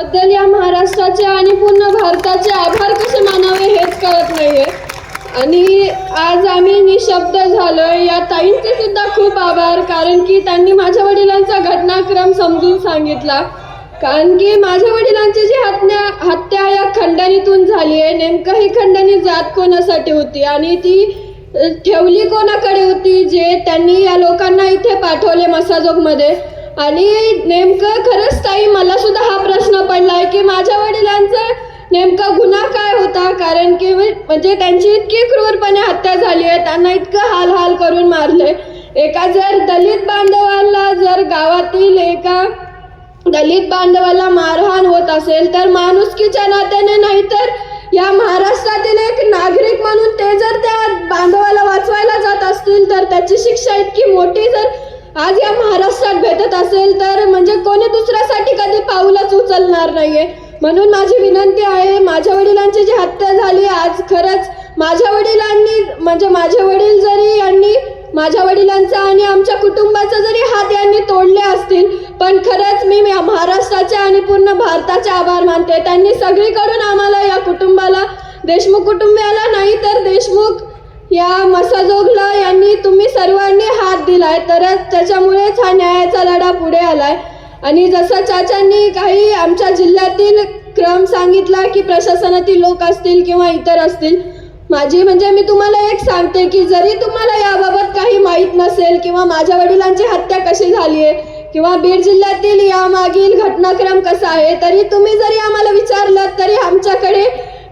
बद्दल या महाराष्ट्राचे आणि पूर्ण भारताचे आभार कसे मानावे हेच कळत नाहीये. आणि आज आम्ही निशब्द झालोय. या ताईंचे सुद्धा खूप आभार कारण की त्यांनी माझ्या वडिलांचा घटनाक्रम समजून सांगितला. कारण की माझ्या वडिलांची जी हत्या हत्या या खंडणीतून झाली आहे नेमकं ही खंडणी जात कोणासाठी होती? आणि ती ठेवली कोणाकडे होती जे त्यांनी या लोकांना इथे पाठवले मसाजोगमध्ये? आणि नेमकं खरंच ताई मला सुद्धा हा प्रश्न पडलाय की माझ्या वडिलांचा नेमका गुन्हा काय होता? कारण की म्हणजे त्यांची इतकी क्रूरपणे हत्या झाली आहे त्यांना इतकं हाल हाल करून मारले. एका जर दलित बांधवाला जर गावातील एका दलित बांधवाला मारहाण होत असेल तर माणुसकीच्या नात्याने नाहीतर या महाराष्ट्रातील एक नागरिक म्हणून ते जर त्या बांधवाला वाचवायला जात असतील तर त्याची शिक्षा इतकी मोठी जर आज या महाराष्ट्रात भेटत असेल तर म्हणजे कोणी दुसऱ्यासाठी कधी पाऊलच उचलणार नाहीये. म्हणून माझी विनंती आहे माझ्या वडिलांची जी हत्या झाली आज खरंच माझ्या वडिलांनी म्हणजे माझे वडील जरी यांनी माझ्या वडिलांचा आणि आमच्या कुटुंबाचा जरी हात यांनी तोडले असतील पण खरंच मी या महाराष्ट्राचे आणि पूर्ण भारताचे आभार मानते. त्यांनी सगळीकडून आम्हाला या कुटुंबाला देशमुख कुटुंबियाला नाही तर देशमुख या मसाजोगला यांनी तुम्ही सर्वांनी हात दिलाय तरच त्याच्यामुळेच हा न्यायाचा लढा पुढे आलाय. आणि जसं चाचांनी काही आमच्या जिल्ह्यातील क्रम सांगितला की प्रशासनातील लोक असतील किंवा इतर असतील माझी म्हणजे मी तुम्हाला एक सांगते की जरी तुम्हाला याबाबत काही माहीत नसेल किंवा माझ्या वडिलांची हत्या कशी झाली आहे किंवा बीड जिल्ह्यातील यामागील घटनाक्रम कसा आहे तरी तुम्ही जरी आम्हाला विचारलं तरी आमच्याकडे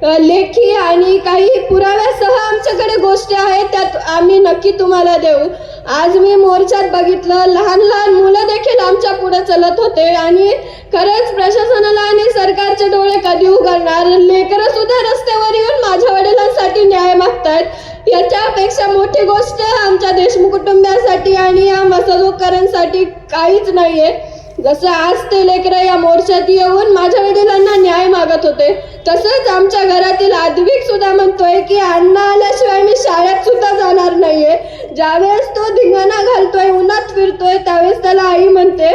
लेखी आणि काही पुराव्यासह आमच्याकडे गोष्टी आहेत त्यात आम्ही नक्की तुम्हाला देऊ. आज मी मोर्चात बघितलं लहान लहान मुलं देखील आमच्या पुढे चलत होते आणि खरंच प्रशासनाला आणि सरकारचे डोळे कधी उघडणार? लेकरं सुद्धा रस्त्यावर येऊन माझ्या वडिलांसाठी न्याय मागतायत. याच्यापेक्षा मोठी गोष्ट आमच्या देशमुख कुटुंबियासाठी आणि या मसदोकरांसाठी काहीच नाहीये. जसं आज ते लेकरं या मोर्चात येऊन माझ्या वडिलांना न्याय मागत होते तसंच आमच्या घरातील आद्विक सुद्धा म्हणतोय की अण्णा आल्याशिवाय मी शाळेत सुद्धा जाणार नाहीये. ज्यावेळेस तो धिंगाणा घालतोय उन्हात फिरतोय त्यावेळेस त्याला आई म्हणते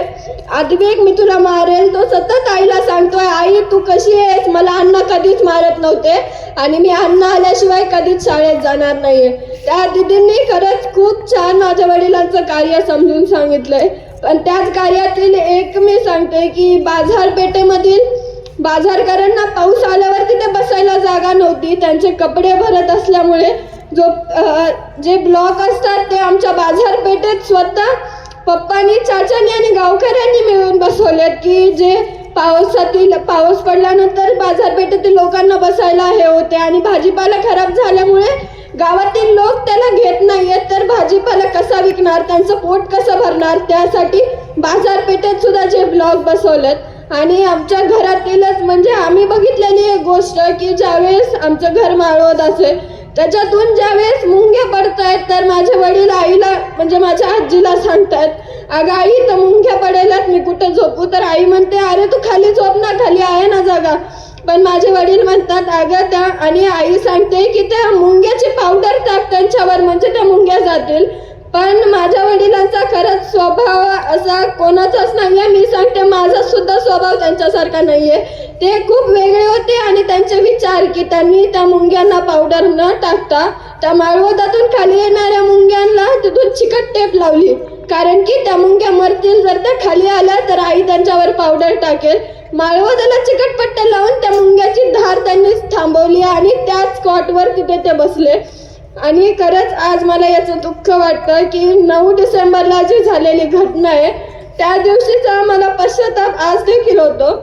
आद्विक मी तुला मारेल. तो सतत आईला सांगतोय आई तू कशी आहेस? मला अण्णा कधीच मारत नव्हते आणि मी अण्णा आल्याशिवाय कधीच शाळेत जाणार नाहीये. त्या दिदींनी खरंच खूप छान माझ्या वडिलांचं कार्य समजून सांगितलंय. पण त्याच कार्यातील एक मी सांगते की बाजारपेठेमधील बाजारकरांना पाऊस आल्यावर तिथे बसायला जागा नव्हती. त्यांचे कपडे भरत असल्यामुळे जो जे ब्लॉक असतात ते आमच्या बाजारपेठेत स्वतः पप्पानी चाचानी आणि गावकऱ्यांनी मिळून बसवलेत की जे पावसातील पाऊस पडल्यानंतर बाजारपेठेतील लोकांना बसायला हे होते. आणि भाजीपाला खराब झाल्यामुळे गावातील लोक त्याला घेत नाहीयेत तर भाजीपाला कसा विकणार त्यांचं पोट कसं भरणार? त्यासाठी बाजारपेठेत सुद्धा जे ब्लॉक बसवलेत. आणि आमच्या घरातीलच म्हणजे आम्ही बघितलेली एक गोष्ट की ज्यावेळेस आमचं घर माळवत असेल त्याच्यातून ज्यावेळेस मुंग्या पडत आहेत तर माझे वडील आईला म्हणजे माझ्या आजीला सांगतायत अगं आई तर मुंग्या पडेलात मी कुठे झोपू? तर आई म्हणते अरे तू खाली झोप ना खाली आहे ना जागा. पण माझे वडील म्हणतात अगं त्या आणि आई सांगते की त्या मुंग्याची पावडर टाक त्यांच्यावर म्हणजे त्या मुंग्या जातील. पण माझ्या वडिलांचा खरंच स्वभाव असा कोणाचाच नाही आहे मी सांगते माझा सुद्धा स्वभाव त्यांच्यासारखा नाही आहे ते खूप वेगळे होते आणि त्यांचे विचार की त्यांनी त्या मुंग्यांना पावडर न टाकता त्या माळवदातून खाली येणाऱ्या मुंग्यांना तिथून चिकट टेप लावली. कारण की त्या मुंग्या मरतील जर त्या खाली आल्या तर आई त्यांच्यावर पावडर टाकेल. माळवदाला चिकटपट्ट्या लावून त्या मुंग्याची धार त्यांनी थांबवली आणि त्याच स्पॉटवर तिथे ते बसले. आणि खरंच आज मला याचं दुःख वाटतं की नऊ डिसेंबरला जी झालेली घटना आहे त्या दिवशीचा मला पश्चाताप आज देखील होतो.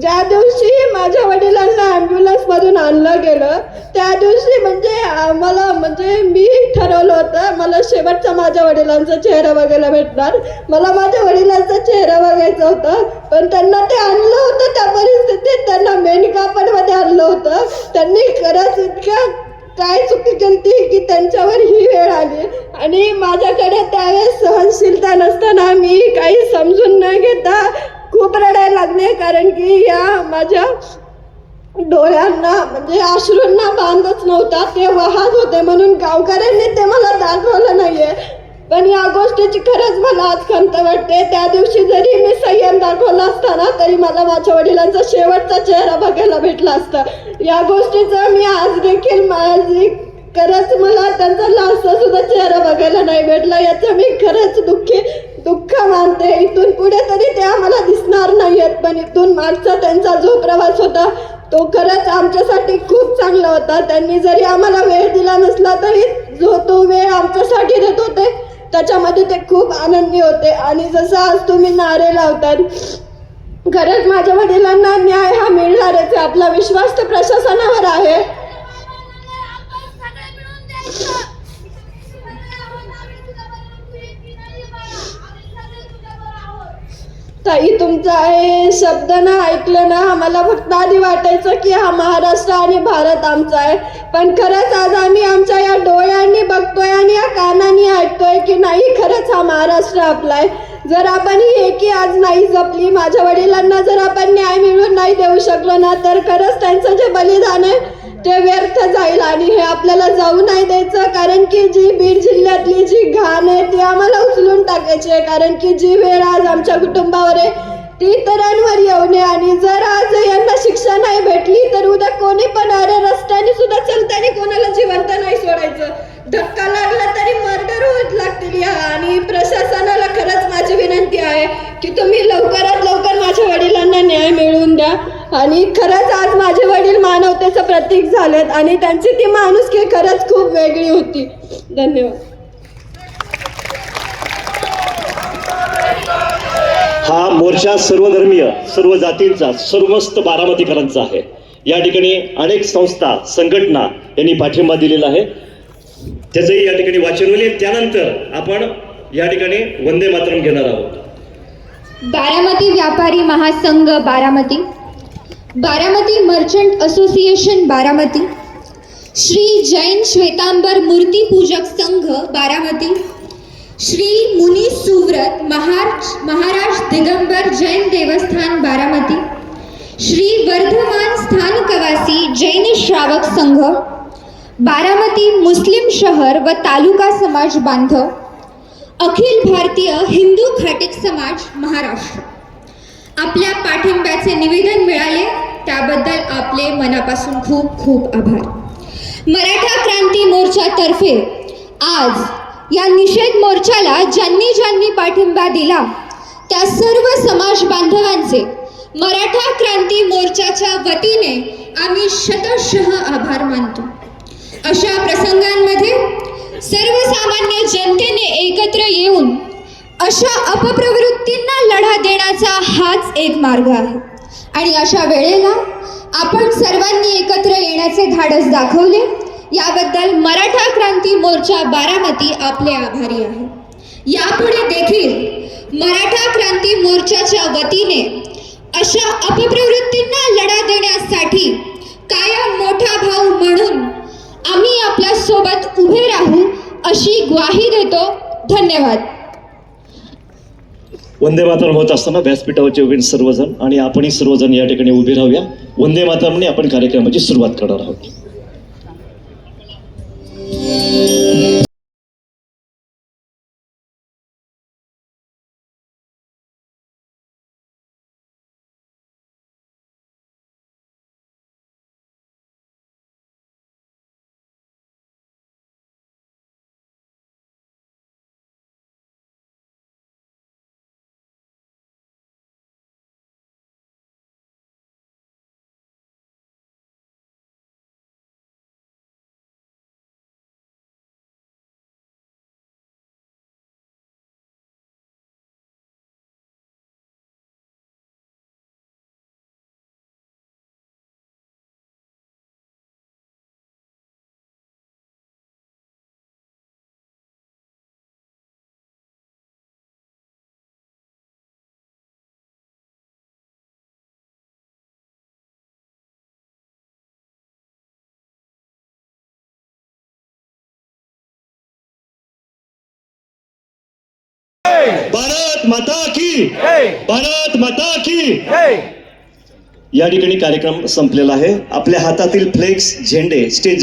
ज्या दिवशी माझ्या वडिलांना ॲम्ब्युलन्समधून आणलं गेलं. त्या दिवशी म्हणजे आम्हाला म्हणजे मी ठरवलं होतं मला शेवटचा माझ्या वडिलांचा चेहरा बघायला भेटणार. मला माझ्या वडिलांचा चेहरा बघायचा होता पण त्यांना ते आणलं होतं त्या परिस्थितीत. त्यांना मेनकापडमध्ये आणलं होतं. त्यांनी खरंच इतक्या काय चुकी केली की त्यांच्यावर ही वेळ आली. आणि माझ्याकडे त्यावेळेस सहनशीलता नसताना मी काही समजून न घेता खूप रडायला लागले कारण की या माझ्या डोळ्यांना म्हणजे अश्रूंना बांधच नव्हता ते वाहत होते म्हणून गावकऱ्यांनी ते मला दाखवलं नाहीये. पण या गोष्टीची खरंच मला आज खंत वाटते. त्या दिवशी जरी मी संयम दाखवला असताना तरी मला माझ्या वडिलांचा शेवटचा चेहरा बघायला भेटला असता. या गोष्टीचं मी आज देखील माझी खरंच मला त्यांचा लास्टचा सुद्धा चेहरा बघायला नाही भेटला. याचं मी खरंच दुःखी दुःख मानते. इथून पुढे तरी ते आम्हाला दिसणार नाहीयेत पण इथून मागचा त्यांचा जो प्रवास होता तो खरंच आमच्यासाठी खूप चांगला होता. त्यांनी जरी आम्हाला वेळ दिला नसला तरी जो तो वेळ आमच्यासाठी देत होते त्याच्यामध्ये ते खूप आनंदी होते. आणि जसं आज तुम्ही नारे लावतात खरंच माझ्या वडिलांना न्याय हा मिळणारच आहे. आपला विश्वास तर प्रशासनावर आहे. ताई तुमचा हे शब्द ना ऐकलं ना आम्हाला फक्त आधी वाटायचं की हा महाराष्ट्र आणि भारत आमचा आहे. पण खरंच आज आम्ही आमच्या या डोळ्यांनी बघतोय आणि या कानांनी ऐकतोय की नाही खरंच हा महाराष्ट्र आपला आहे. जर आपण ही एकी आज नाही जपली माझ्या वडिलांना जर आपण न्याय मिळून नाही देऊ शकलो ना तर खरंच त्यांचं जे बलिदान आहे ते व्यर्थ जाईल. आणि हे आपल्याला जाऊ नाही द्यायचं कारण की जी बीड जिल्ह्यातली जी घाण आहे ती आम्हाला टाकायची आहे कारण की जी वेळ आज आमच्या कुटुंबावर आहे ती इतरांवर येऊ आणि जर आज यांना शिक्षा नाही भेटली तर उद्या कोणी पण अरे रस्त्याने सुद्धा चलताना कोणाला जिवंत नाही सोडायचं. धक्का लागला तरी मर्डर होत लागतील या. आणि प्रशासनाला खरंच माझी विनंती आहे की तुम्ही लवकरात लवकर माझ्या वडिलांना न्याय मिळवून द्या. आणि खरंच आज माझे वडील मानवतेचं प्रतीक झालेत आणि त्यांची ती माणुसकी खरंच खूप वेगळी होती. धन्यवाद. हा मोर्चा सर्वधर्मीय सर्व जातींचा सर्वस्त बारामतीकरांचा आहे. या ठिकाणी अनेक संस्था संघटना यांनी पाठिंबा दिलेला आहे. त्याचंही या ठिकाणी वाचन होईल. त्यानंतर आपण या ठिकाणी वंदे मातरम घेणार आहोत. बारामती व्यापारी महासंघ बारामती बारामती मर्चंट असोसिएशन बारामती श्री जैन श्वेतांबर मूर्तिपूजक संघ बारामती श्री मुनी सुव्रत महाराज महाराज दिगंबर जैन देवस्थान बारामती श्री वर्धमान स्थानकवासी जैन श्रावक संघ बारामती मुस्लिम शहर व तालुका समाज बांधव अखिल भारतीय हिंदू घाटिक समाज महाराष्ट्र. आपल्या पाठिंब्याचे निवेदन मिळाले त्याबद्दल आपले मनापासून खूप खूप आभार. मराठा क्रांती मोर्चातर्फे आज या निषेध मोर्चाला ज्यांनी ज्यांनी पाठिंबा दिला त्या सर्व समाज बांधवांचे मराठा क्रांती मोर्चाच्या वतीने आम्ही शतशः आभार मानतो. अशा प्रसंगांमध्ये सर्वसामान्य जनतेने एकत्र येऊन अशा अपप्रवृत्तींना लढा देण्याचा हाच एक मार्ग आहे. आणि अशा वेळेला आपण सर्वांनी एकत्र येण्याचे धाडस दाखवले. याबद्दल मराठा क्रांती मोर्चा बारामती आपले आभारी आहे. यापुढे देखील मराठा क्रांती मोर्चाच्या वतीने अशा अपप्रवृत्तींना लढा देण्यासाठी कायम मोठा भाऊ म्हणून आम्ही आपल्यासोबत उभे राहू अशी ग्वाही देतो. धन्यवाद. वंदे मातरम होत असताना व्यासपीठावरचे उभे सर्वजण आणि आपणही सर्वजण या ठिकाणी उभे राहूया. वंदे मातरमने आपण कार्यक्रमाची सुरुवात करणार आहोत. भारत माता की। भारत माता की। या ठिकाणी कार्यक्रम संपलेला आहे. आपल्या हातातील फ्लेक्स झेंडे स्टेज जवळ